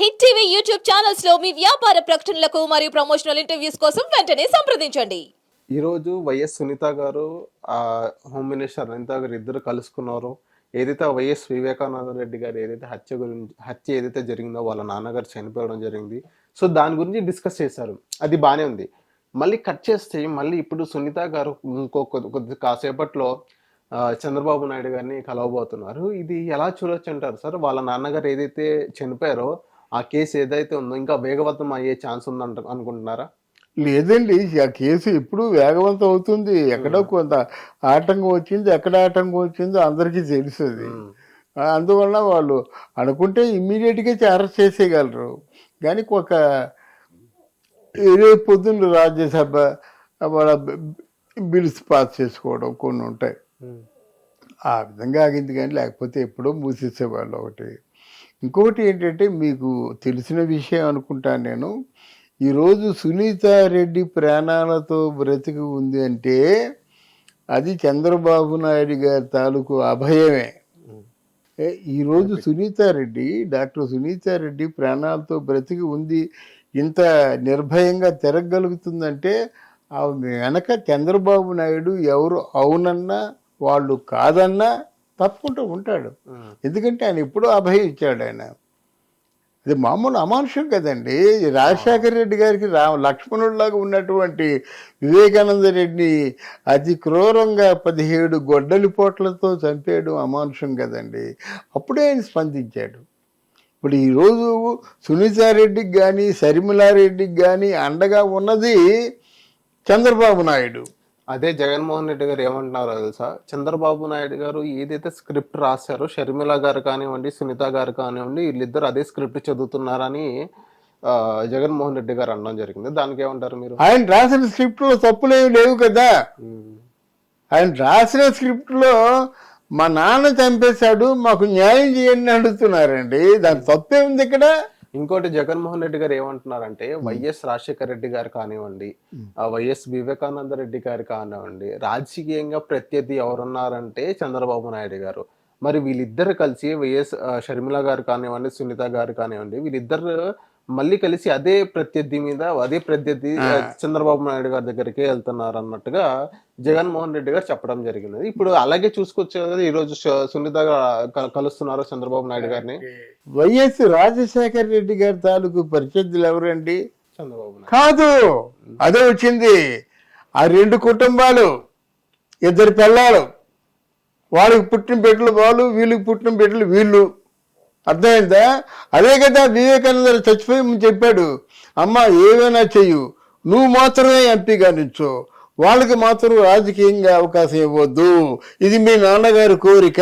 Hit TV YouTube ఛానల్స్లో మీ వ్యాపార ప్రకటనలకు మరియు ప్రమోషనల్ ఇంటర్వ్యూస్ కోసం వెంటనే సంప్రదించండి. ఈరోజు వైఎస్ సునీత గారు హోమ్ మినిస్టర్ అనిత గారు ఇద్దరు కలుసుకున్నారో. ఏదైతే వైఎస్ వివేకానంద రెడ్డి గారు ఏదైతే హత్య గురించి హత్య ఏదైతే జరిగిందో వాళ్ళ నాన్నగారు చనిపోవడం జరిగింది. సో దాని గురించి డిస్కస్ చేశారు. అది బాగానే ఉంది. మళ్ళీ కట్ చేస్తే మళ్ళీ ఇప్పుడు సునీత గారు ఇంకో కొద్ది కొద్ది కాసేపట్లో చంద్రబాబు నాయుడు గారిని కలవబోతున్నారు. ఇది ఎలా చూడొచ్చు అంటారు సార్? వాళ్ళ నాన్నగారు ఏదైతే చనిపోయారో ఆ కేసు ఏదైతే ఉందో ఇంకా వేగవంతం అయ్యే ఛాన్స్ ఉందంట అనుకుంటున్నారా? లేదండి ఆ కేసు ఎప్పుడు వేగవంతం అవుతుంది. ఎక్కడో కొంత ఆటంకం వచ్చింది ఎక్కడ ఆటంకం వచ్చిందో అందరికీ తెలుస్తుంది అందువల్ల వాళ్ళు అనుకుంటే ఇమ్మీడియట్గా అరెస్ట్ చేసేయగలరు. కానీ ఒక రేపు పొద్దున్న రాజ్యసభ వాళ్ళ బిల్స్ పాస్ చేసుకోవడం కొన్ని ఉంటాయి. ఆ విధంగా ఆగింది కానీ లేకపోతే ఎప్పుడో మూసేసేవాళ్ళు ఒకటి. ఇంకొకటి ఏంటంటే మీకు తెలిసిన విషయం అనుకుంటాను నేను. ఈరోజు సునీత రెడ్డి ప్రాణాలతో బ్రతికి ఉంది అంటే అది చంద్రబాబు నాయుడు గారి తాలూకు అభయమే. ఈరోజు సునీత రెడ్డి డాక్టర్ సునీత రెడ్డి ప్రాణాలతో బ్రతికి ఉంది ఇంత నిర్భయంగా తిరగలుగుతుందంటే వెనక చంద్రబాబు నాయుడు ఎవరు అవునన్నా వాళ్ళు కాదన్నా తప్పుకుంటూ ఉంటాడు. ఎందుకంటే ఆయన ఎప్పుడూ అభయం ఇచ్చాడు ఆయన. అది మామూలు అమానుషం కదండి. రాజశేఖర రెడ్డి గారికి రా లక్ష్మణుడిలాగా ఉన్నటువంటి వివేకానంద రెడ్డిని అతి క్రూరంగా పదిహేడు గొడ్డలి పోట్లతో చంపేయడం అమానుషం కదండి. అప్పుడే ఆయన స్పందించాడు. ఇప్పుడు ఈరోజు సునీతారెడ్డికి కానీ శర్మిలారెడ్డికి కానీ అండగా ఉన్నది చంద్రబాబు నాయుడు. అదే జగన్మోహన్ రెడ్డి గారు ఏమంటున్నారో తెలుసా? చంద్రబాబు నాయుడు గారు ఏదైతే స్క్రిప్ట్ రాశారో షర్మిల గారు కానివ్వండి సునీత గారు కానివ్వండి వీళ్ళిద్దరు అదే స్క్రిప్ట్ చదువుతున్నారని జగన్మోహన్ రెడ్డి గారు అనడం జరిగింది. దానికి ఏమంటారు మీరు? ఆయన రాసిన స్క్రిప్ట్లో తప్పులేవి లేవు కదా. ఆయన రాసిన స్క్రిప్ట్లో మా నాన్న చంపేశాడు మాకు న్యాయం చేయండి అడుగుతున్నారండి. దాని తప్పే ఉంది ఇక్కడ? ఇంకోటి జగన్మోహన్ రెడ్డి గారు ఏమంటున్నారంటే వైఎస్ రాజశేఖర రెడ్డి గారు కానివ్వండి వైఎస్ వివేకానంద రెడ్డి గారు కానివ్వండి రాజకీయంగా ప్రత్యర్థి ఎవరున్నారంటే చంద్రబాబు నాయుడు గారు. మరి వీళ్ళిద్దరు కలిసి వైఎస్ షర్మిల గారు కానివ్వండి సునీత గారు కానివ్వండి వీళ్ళిద్దరు మళ్ళీ కలిసి అదే ప్రత్యర్థి మీద అదే ప్రత్యర్థి చంద్రబాబు నాయుడు గారి దగ్గరికి వెళ్తున్నారు అన్నట్టుగా జగన్మోహన్ రెడ్డి గారు చెప్పడం జరిగినది. ఇప్పుడు అలాగే చూసుకోవచ్చు కదా ఈ రోజు సునీత కలుస్తున్నారు చంద్రబాబు నాయుడు గారిని. వైఎస్ రాజశేఖర రెడ్డి గారి తాలూకు ప్రత్యర్థులు ఎవరండి? చంద్రబాబు కాదు అదే వచ్చింది. ఆ రెండు కుటుంబాలు ఇద్దరు పిల్లలు వాళ్ళకి పుట్టిన బిడ్డలు వాళ్ళు వీళ్ళకి పుట్టిన బిడ్డలు వీళ్ళు. అర్థమైందా? అదే కదా వివేకానంద చచ్చిపోయి చెప్పాడు అమ్మ ఏమైనా చెయ్యు. నువ్వు మాత్రమే ఎంపీగా నిల్చో. వాళ్ళకి మాత్రం రాజకీయంగా అవకాశం ఇవ్వద్దు. ఇది మీ నాన్నగారి కోరిక.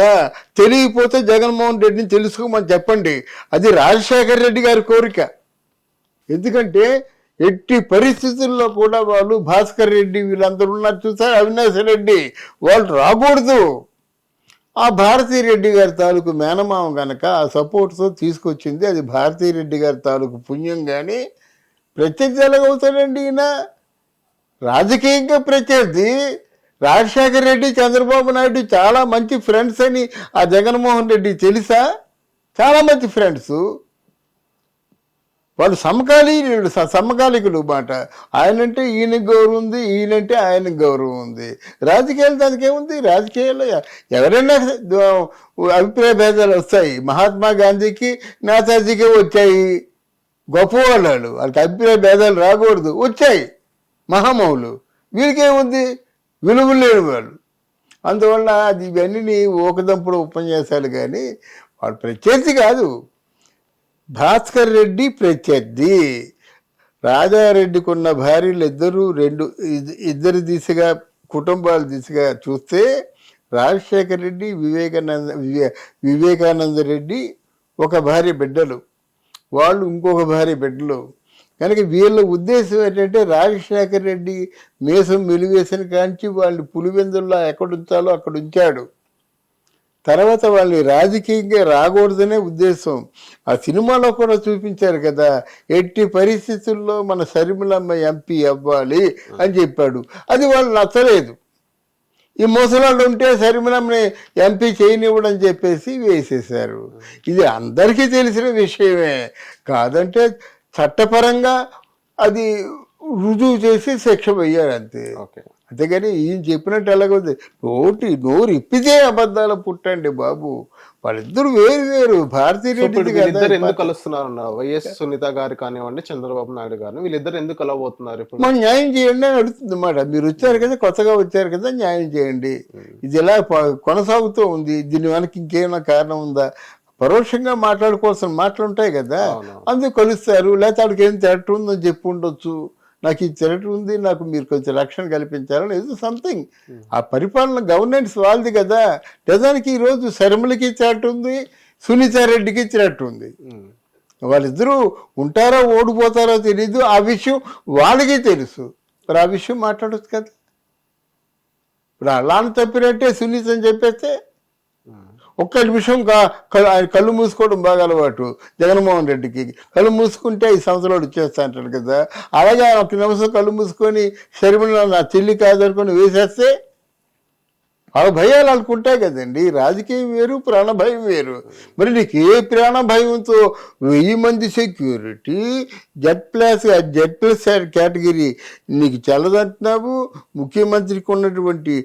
తెలియకపోతే జగన్మోహన్ రెడ్డిని తెలుసుకోమని చెప్పండి. అది రాజశేఖర రెడ్డి గారి కోరిక. ఎందుకంటే ఎట్టి పరిస్థితుల్లో కూడా వాళ్ళు భాస్కర్ రెడ్డి వీళ్ళందరూ ఉన్నారు చూసారు? అవినాష్ రెడ్డి. వాళ్ళు రాకూడదు. ఆ భారతీ రెడ్డి గారి తాలూకు మేనమామ కనుక ఆ సపోర్ట్తో తీసుకొచ్చింది. అది భారతీ రెడ్డి గారి తాలూకు పుణ్యం కానీ ప్రత్యర్థి ఎలాగవుతాడండి ఈయన. రాజకీయంగా ప్రత్యర్థి రాజశేఖర రెడ్డి చంద్రబాబు నాయుడు చాలా మంచి ఫ్రెండ్స్ అని ఆ జగన్మోహన్ రెడ్డి తెలుసా? చాలా మంచి ఫ్రెండ్స్ వాళ్ళు సమకాలీనుడు సమకాలికులు మాట. ఆయనంటే ఈయనకి గౌరవం ఉంది ఈయనంటే ఆయనకు గౌరవం ఉంది. రాజకీయాలు దానికి ఏముంది? రాజకీయాల్లో ఎవరైనా అభిప్రాయ భేదాలు వస్తాయి. మహాత్మా గాంధీకి నేతాజీకి వచ్చాయి. గొప్పవాళ్ళు వాళ్ళకి అభిప్రాయ భేదాలు రాకూడదు. వచ్చాయి. మహామౌలు. వీరికేముంది విలువలు లేని వాళ్ళు. అందువల్ల అది ఇవన్నీ ఊకదంపుడు ఉపన్యాసాలు కానీ వాళ్ళు ప్రత్యర్థి కాదు. భాస్కర్ రెడ్డి ప్రత్యర్థి. రాజారెడ్డికి ఉన్న భార్యలు ఇద్దరు రెండు ఇద్- ఇద్దరి దిశగా కుటుంబాల దిశగా చూస్తే రాజశేఖర్ రెడ్డి వివేకానంద వివేకానంద రెడ్డి ఒక భార్య బిడ్డలు. వాళ్ళు ఇంకొక భార్య బిడ్డలు. కనుక వీళ్ళ ఉద్దేశం ఏంటంటే రాజశేఖర్ రెడ్డి మేసం మెలివేసిన కాంచి వాళ్ళు పులివెందుల్లో ఎక్కడ ఉంచాలో అక్కడ ఉంచాడు తర్వాత వాళ్ళు రాజకీయంగా రాకూడదనే ఉద్దేశం. ఆ సినిమాలో కూడా చూపించారు కదా ఎట్టి పరిస్థితుల్లో మన షర్మిలమ్మ ఎంపీ అవ్వాలి అని చెప్పాడు. అది వాళ్ళు నచ్చలేదు. ఈ ముసలాళ్ళు ఉంటే శర్మిలమ్మని ఎంపీ చేయనివ్వడం చెప్పేసి వేసేశారు. ఇది అందరికీ తెలిసిన విషయమే. కాదంటే చట్టపరంగా అది రుజువు చేసి శిక్ష వేయాలి అంతే. ఓకే. అంతేగాని ఈయన చెప్పినట్టు ఎలాగొద్ది నోటి నోరు ఇప్పితే అబద్ధాలు పుట్టండి బాబు. వాళ్ళిద్దరు వేరు వేరు. భారతీయ రెడ్డి వీళ్ళిద్దరు ఎందుకు కలుస్తున్నారు వైఎస్ సునీత గారు కానివ్వండి చంద్రబాబు నాయుడు గారిని వీళ్ళిద్దరు ఎందుకు కలవబోతున్నారు ఇప్పుడు? మనం న్యాయం చేయండి అని అడుగుతుంది అన్నమాట మీరు వచ్చారు కదా కొత్తగా వచ్చారు కదా న్యాయం చేయండి. ఇది ప- కొనసాగుతూ ఉంది? దీని వెనక ఇంకేమైనా కారణం ఉందా? పరోక్షంగా మాట్లాడుకోవాల్సిన మాటలు ఉంటాయి కదా. అందుకు కలుస్తారు. లేకపోతే ఆడికి ఏం తిరట ఉందని చెప్పి ఉండొచ్చు. నాకు ఈ తిరట ఉంది నాకు మీరు కొంచెం రక్షణ కల్పించాలని ఏదో సంథింగ్ ఆ పరిపాలన గవర్నెన్స్ వాళ్ళది కదా. నిజానికి ఈరోజు శర్మలకి తిరట ఉంది సునీత రెడ్డికి తిరట ఉంది. ఉమ్. వాళ్ళిద్దరూ ఉంటారో ఓడిపోతారో తెలీదు ఆ విషయం వాళ్ళకి తెలుసు. మరి ఆ విషయం మాట్లాడొచ్చు కదా. ఇప్పుడు అలాని తప్పినట్టే సునీత అని చెప్పేస్తే ఒక్క నిమిషం కా- ఆయన కళ్ళు మూసుకోవడం బాగా అలవాటు జగన్మోహన్ రెడ్డికి. కళ్ళు మూసుకుంటే ఈ సంవత్సరంలో వచ్చేస్తా అంటాడు కదా. అలాగే ఆయన ఒక నిమిషం కళ్ళు మూసుకొని శరీరంలో నా చెల్లి కాదనుకొని వేసేస్తే ఆ భయాలు అనుకుంటాయి కదండి రాజకీయం వేరు ప్రాణ భయం వేరు. మరి నీకు ఏ ప్రాణ భయంతో వెయ్యి మంది security Z plus Z plus category నీకు చల్లదంటున్నావు? ముఖ్యమంత్రికి ఉన్నటువంటి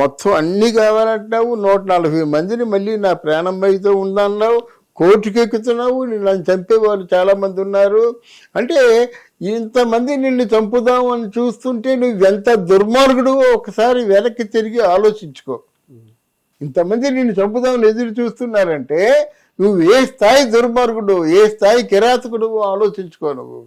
మొత్తం అన్నీ కావాలంటున్నావు? నూట నలభై మందిని మళ్ళీ నా ప్రాణం భయంతో ఉందన్నావు? కోర్టుకెక్కుతున్నావు? నన్ను చంపేవాళ్ళు చాలామంది ఉన్నారు. అంటే ఇంతమంది నిన్ను చంపుదాం అని చూస్తుంటే నువ్వు ఎంత దుర్మార్గుడు ఒకసారి వెనక్కి తిరిగి ఆలోచించుకో. ఇంతమంది నిన్ను చంపుదామని ఎదురు చూస్తున్నారంటే నువ్వు ఏ స్థాయి దుర్మార్గుడు ఏ స్థాయి కిరాతకుడు ఆలోచించుకో నువ్వు.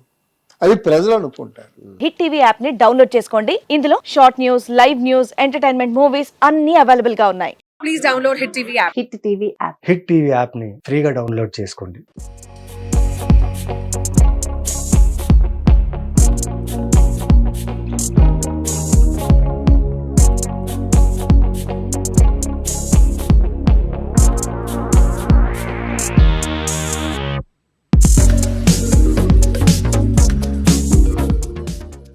అది ప్రజలు అనుకుంటారు. హిట్ టీవీ యాప్ని డౌన్లోడ్ చేసుకోండి. ఇందులో short news live news entertainment movies అన్ని అవైలబుల్గా ఉన్నాయి. Please download Hit TV app. Hit TV app hit TV యాప్ని ఫ్రీగా డౌన్లోడ్ చేసుకోండి.